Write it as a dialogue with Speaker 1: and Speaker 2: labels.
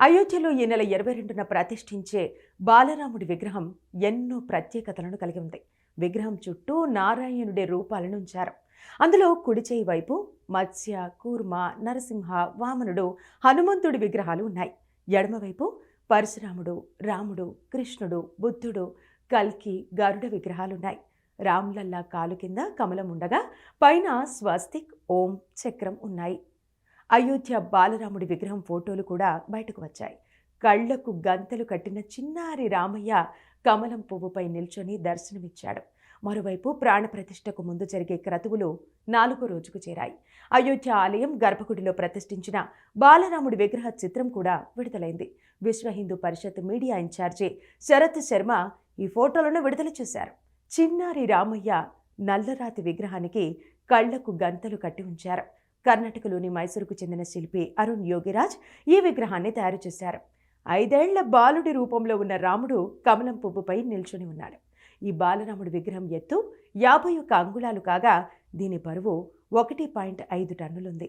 Speaker 1: అయోధ్యలో ఈ నెల ఇరవై రెండున ప్రతిష్ఠించే బాలరాముడి విగ్రహం ఎన్నో ప్రత్యేకతలను కలిగి ఉంది. విగ్రహం చుట్టూ నారాయణుడి రూపాలను ఉంచారు. అందులో కుడిచేయి వైపు మత్స్య కూర్మ నరసింహ వామనుడు హనుమంతుడి విగ్రహాలు ఉన్నాయి. ఎడమవైపు పరశురాముడు రాముడు కృష్ణుడు బుద్ధుడు కల్కి గరుడ విగ్రహాలున్నాయి రామ్లల్లా కాలు కింద కమలం ఉండగా పైన స్వస్తిక్ ఓం చక్రం ఉన్నాయి. అయోధ్య బాలరాముడి విగ్రహం ఫోటోలు కూడా బయటకు వచ్చాయి. కళ్ళకు గంతలు కట్టిన చిన్నారి రామయ్య కమలం పువ్వుపై నిల్చొని దర్శనమిచ్చాడు. మరోవైపు ప్రాణప్రతిష్ఠకు ముందు జరిగే క్రతువులు నాలుగో రోజుకు చేరాయి. అయోధ్య ఆలయం గర్భగుడిలో ప్రతిష్ఠించిన బాలరాముడి విగ్రహ చిత్రం కూడా విడుదలైంది. విశ్వ హిందూ పరిషత్ మీడియా ఇన్ఛార్జి శరత్ శర్మ ఈ ఫోటోలను విడుదల చేశారు. చిన్నారి రామయ్య నల్లరాతి విగ్రహానికి కళ్ళకు గంతలు కట్టి ఉంచారు. కర్ణాటకలోని మైసూరుకు చెందిన శిల్పి అరుణ్ యోగిరాజ్ ఈ విగ్రహాన్ని తయారు చేశారు. ఐదేళ్ళ బాలుడి రూపంలో ఉన్న రాముడు కమలం పువ్వుపై నిల్చుని ఉన్నాడు. ఈ బాలరాముడి విగ్రహం ఎత్తు యాభై ఒక్క అంగుళాలు కాగా దీని బరువు ఒకటి పాయింట్ ఐదు టన్నులుంది.